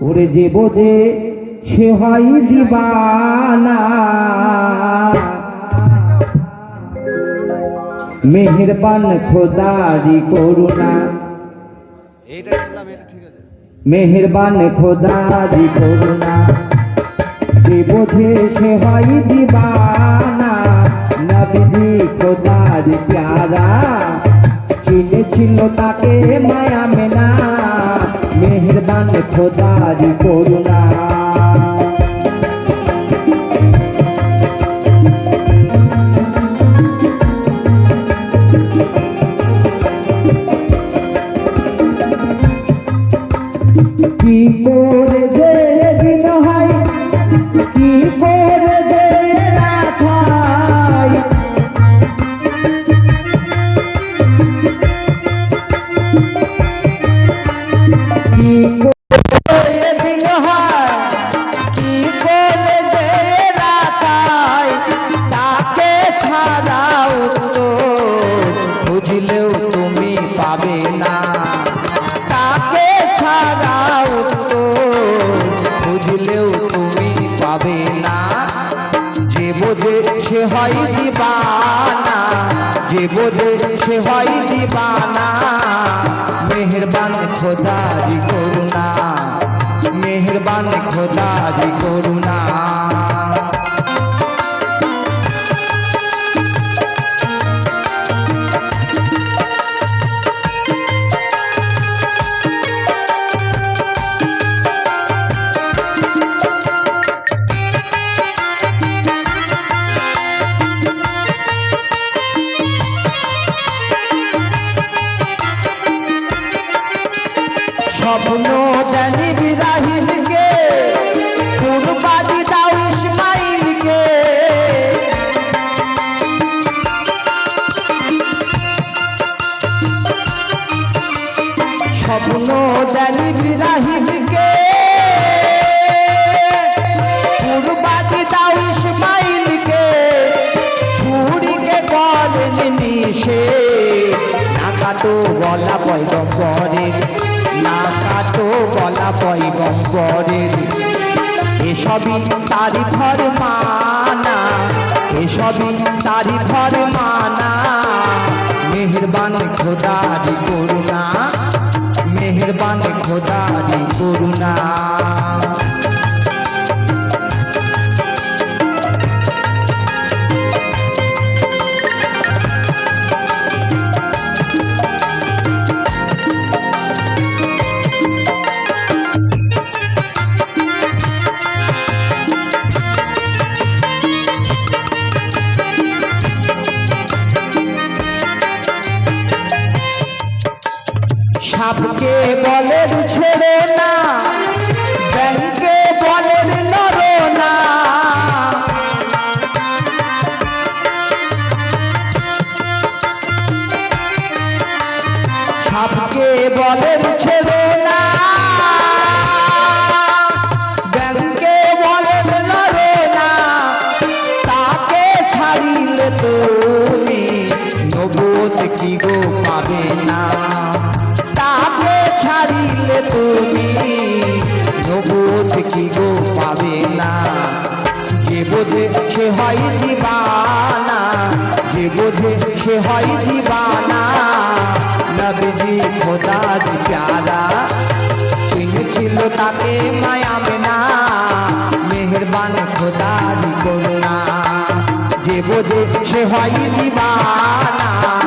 ওরে যে বোঝে সে হয় দিবানা। মেহেরবান খোদারি করুণা। মেহেরবান খোদারি করুণা। যে বোঝে সে হয় দিবানা। নবীজি খোদারি প্যারা। চিনেছিল তাকে মায়া মেনা মেহেরবান খোদারি করুণা। কি করে যে সে হয় দিবানা যে বোঝে সে হয় দিবানা। মেহেরবান খোদারি করুণা মেহরবান খোদারি করুণা। স্বপ্ন জানি বিরাহিমকে কুরবানি দাও ইসমাইলকে। স্বপ্ন জানি বিরাহিমকে কুরবানি দাও ইসমাইলকে। ছুরিকে করেন নিষে না কাটো গলা পয়গম্বরের না কাটো বলা পয়গম্বরের। এসবই তারি ভর মানা, এসবই তারি ভর মানা। মেহেরবান খোদারি করুণা, মেহেরবান খোদারি করুণা। সাপকে বলেন ছেড়ে না ব্যাংকে বলেন নড়ো না। সাপকে বলেন ছেড়ে পাবে না যে বোঝে সে হয় দিবানা, যে বোঝে সে হয় দিবানা। নবীজি খোদার প্যারা, চিনেছিল তাকে মায়া মেনা। মেহেরবান খোদারি করুণা। যে বোঝে সে হয় দিবানা